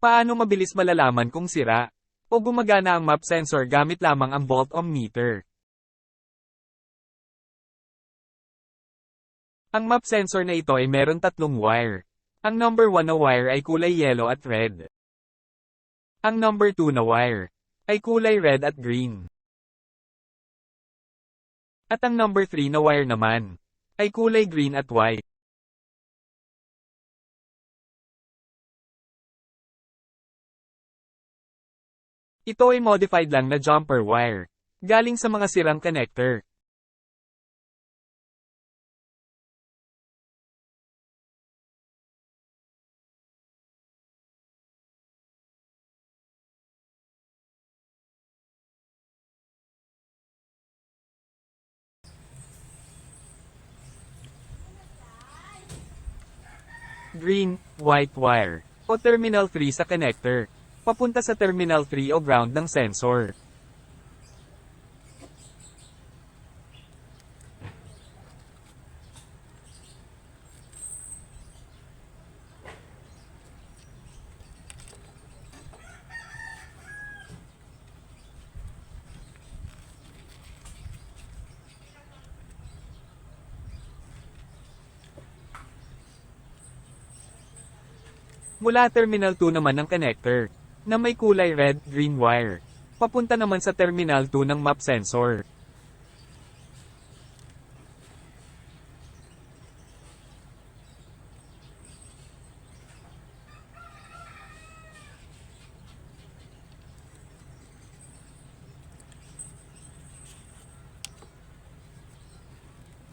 Paano mabilis malalaman kung sira? O gumagana ang map sensor gamit lamang ang volt meter? Ang map sensor na ito ay meron tatlong wire. Ang number 1 na wire ay kulay yellow at red. Ang number 2 na wire ay kulay red at green. At ang number 3 na wire naman ay kulay green at white. Ito ay modified lang na jumper wire. Galing sa mga sirang connector. Green, white wire. O terminal 3 sa connector. Papunta sa terminal 3 o ground ng sensor. Mula Terminal 2 naman ng connector, na may kulay red-green wire. Papunta naman sa Terminal 2 ng map sensor.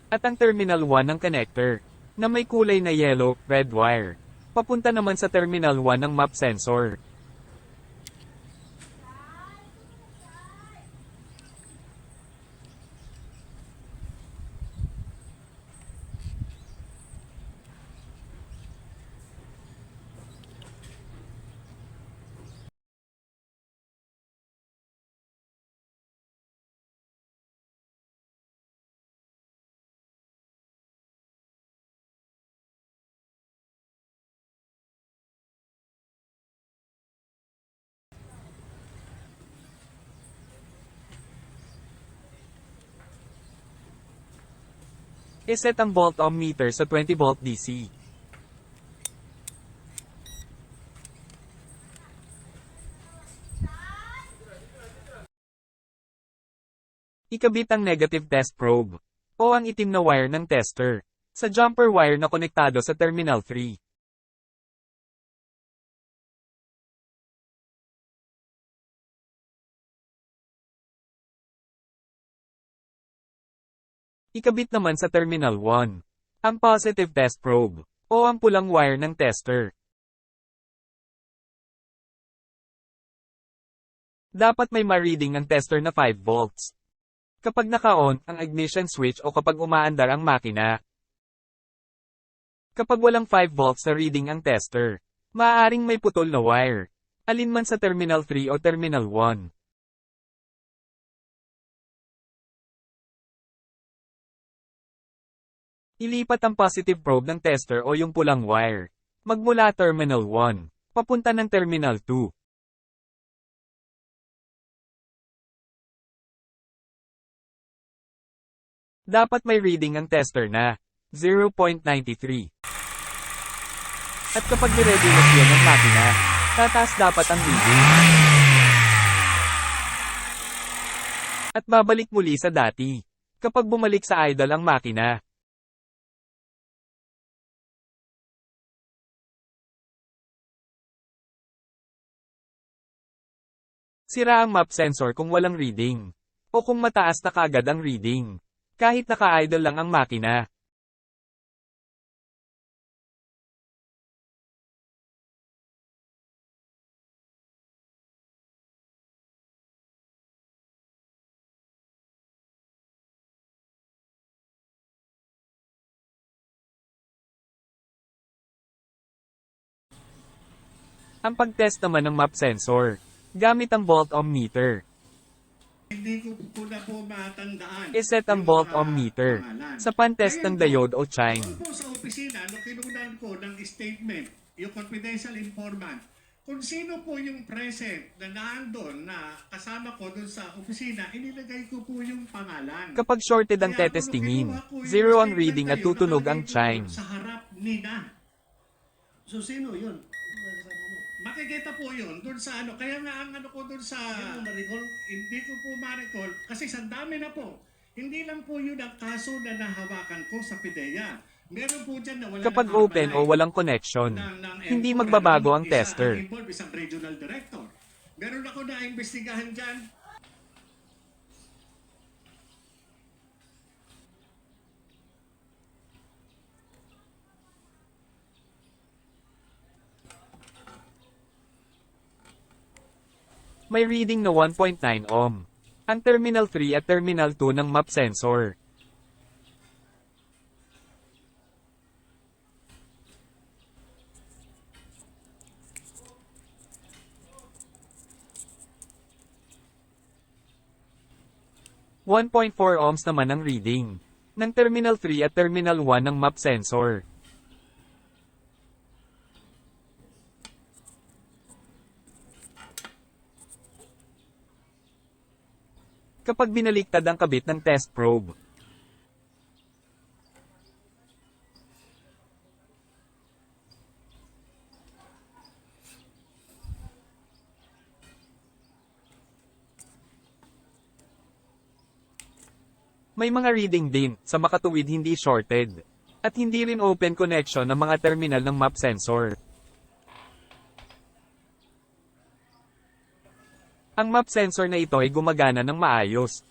At ang Terminal 1 ng connector, na may kulay na yellow-red wire. Papunta naman sa Terminal 1 ng map sensor. Iset ang volt ohm meter sa 20 volt DC. Ikabit ang negative test probe, o ang itim na wire ng tester, sa jumper wire na konektado sa terminal 3. Ikabit naman sa Terminal 1. Ang positive test probe, o ang pulang wire ng tester. Dapat may ma-reading ang tester na 5 volts. Kapag naka-on ang ignition switch o kapag umaandar ang makina. Kapag walang 5 volts na reading ang tester, maaaring may putol na wire. Alin man sa Terminal 3 o Terminal 1. Ilipat ang positive probe ng tester o yung pulang wire. Magmula Terminal 1, papunta ng Terminal 2. Dapat may reading ang tester na 0.93. At kapag niready na siya ng makina, tataas dapat ang reading. At babalik muli sa dati. Kapag bumalik sa idle ang makina, Sira ang map sensor kung walang reading. O kung mataas na kagad ang reading. Kahit naka-idle lang ang makina. Ang pag-test naman ng map sensor, gamit ang volt ohm meter. Hindi ko po na po matandaan. Iset ang volt mga ohm meter pangalan. sa pan-test ng diode o chime. Doon po sa opisina, nung kinunan ko ng statement, yung confidential informant, kung sino po yung present na nandun na kasama ko dun sa opisina, inilagay ko po yung pangalan. Kapag shorted ang Kaya tetestingin, kung kinuha ko yung zero statement reading na at yun, tutunog ang nakalagay po chime. Sa harap ni na. So sino yun? Makikita po yun dun sa ano. Kaya nga ang ano ko dun sa... Sino ma-recall? Hindi ko po ma-recall kasi sa dami na po. Hindi lang po yun ang kaso na nahawakan ko sa PIDEA. Meron po dyan na wala Kapag open o walang connection, ng- ng hindi M4, magbabago ang isa tester. involved, isang regional director. Meron ako na imbestigahan dyan. May reading na 1.9 ohm. Ang Terminal 3 at Terminal 2 ng map sensor. One point four ohms naman ang reading ng Terminal 3 at Terminal 1 ng map sensor. Kapag binaliktad ang kabit ng test probe, may mga reading din sa makatuwid hindi shorted. At hindi rin open connection ng mga terminal ng map sensor. Ang map sensor na ito ay gumagana ng maayos.